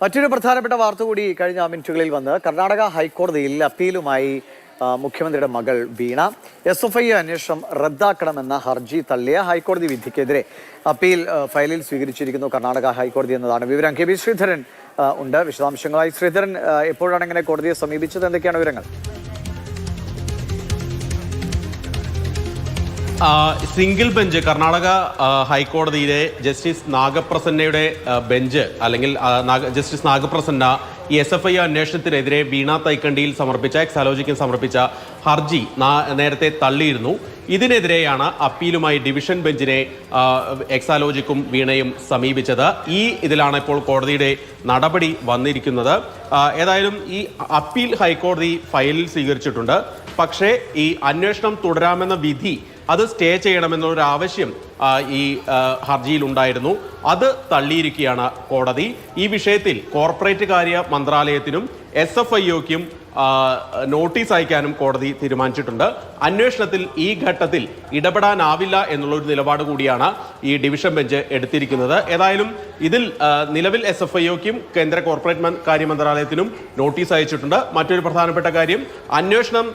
മറ്റൊരു പ്രധാനപ്പെട്ട വാർത്ത കൂടി കഴിഞ്ഞ മിനിറ്റുകളിൽ വന്ന് കർണാടക ഹൈക്കോടതിയിൽ അപ്പീലുമായി മുഖ്യമന്ത്രിയുടെ മകൾ വീണ. എസ് എഫ് ഐ അന്വേഷണം റദ്ദാക്കണമെന്ന ഹർജി തള്ളിയ ഹൈക്കോടതി വിധിക്കെതിരെ അപ്പീൽ ഫയലിൽ സ്വീകരിച്ചിരിക്കുന്നു കർണാടക ഹൈക്കോടതി എന്നതാണ് വിവരം. കെ ബി ശ്രീധരൻ ഉണ്ട്. വിശദാംശങ്ങളായി ശ്രീധരൻ എപ്പോഴാണ് ഇങ്ങനെ കോടതിയെ സമീപിച്ചത്? എന്തൊക്കെയാണ് വിവരങ്ങൾ? സിംഗിൾ ബെഞ്ച് കർണാടക ഹൈക്കോടതിയിലെ ജസ്റ്റിസ് നാഗപ്രസന്നയുടെ ബെഞ്ച് അല്ലെങ്കിൽ ജസ്റ്റിസ് നാഗപ്രസന്ന ഈ എസ് എഫ് ഐ അന്വേഷണത്തിനെതിരെ വീണ തൈക്കണ്ടിയിൽ സമർപ്പിച്ച എക്സാലോജിക്കിൽ സമർപ്പിച്ച ഹർജി നേരത്തെ തള്ളിയിരുന്നു. ഇതിനെതിരെയാണ് അപ്പീലുമായി ഡിവിഷൻ ബെഞ്ചിനെ എക്സാലോജിക്കും വീണയും സമീപിച്ചത്. ഈ ഇതിലാണ് ഇപ്പോൾ കോടതിയുടെ നടപടി വന്നിരിക്കുന്നത്. ഏതായാലും ഈ അപ്പീൽ ഹൈക്കോടതി ഫയലിൽ സ്വീകരിച്ചിട്ടുണ്ട്. പക്ഷേ ഈ അന്വേഷണം തുടരാമെന്ന വിധി അത് സ്റ്റേ ചെയ്യണമെന്നൊരു ആവശ്യം ഈ ഹർജിയിലുണ്ടായിരുന്നു. അത് തള്ളിയിരിക്കുകയാണ് കോടതി. ഈ വിഷയത്തിൽ കോർപ്പറേറ്റ് കാര്യ മന്ത്രാലയത്തിനും എസ് എഫ് ഐ ഒക്കും നോട്ടീസ് അയക്കാനും കോടതി തീരുമാനിച്ചിട്ടുണ്ട്. അന്വേഷണത്തിൽ ഈ ഘട്ടത്തിൽ ഇടപെടാനാവില്ല എന്നുള്ള ഒരു നിലപാട് കൂടിയാണ് ഈ ഡിവിഷൻ ബെഞ്ച് എടുത്തിരിക്കുന്നത്. ഏതായാലും ഇതിൽ നിലവിൽ എസ് എഫ് ഐ കേന്ദ്ര കോർപ്പറേറ്റ് കാര്യ മന്ത്രാലയത്തിനും നോട്ടീസ് അയച്ചിട്ടുണ്ട്. മറ്റൊരു പ്രധാനപ്പെട്ട കാര്യം അന്വേഷണം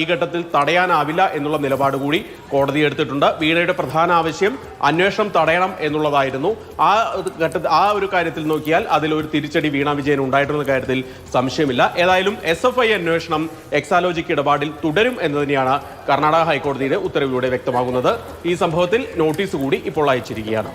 ഈ ഘട്ടത്തിൽ തടയാനാവില്ല എന്നുള്ള നിലപാട് കൂടി കോടതി എടുത്തിട്ടുണ്ട്. വീണയുടെ പ്രധാന ആവശ്യം അന്വേഷണം തടയണം എന്നുള്ളതായിരുന്നു. ആ ഘട്ട ആ ഒരു കാര്യത്തിൽ നോക്കിയാൽ അതിൽ ഒരു തിരിച്ചടി വീണ വിജയൻ ഉണ്ടായിട്ടുള്ള കാര്യത്തിൽ സംശയമില്ല. ഏതായാലും എസ് എഫ് ഐ അന്വേഷണം എക്സാലോജിക്ക് ഇടപാടിൽ തുടരും എന്ന് തന്നെയാണ് കർണാടക ഹൈക്കോടതിയുടെ ഉത്തരവിലൂടെ വ്യക്തമാകുന്നത്. ഈ സംഭവത്തിൽ നോട്ടീസ് കൂടി ഇപ്പോൾ അയച്ചിരിക്കുകയാണ്.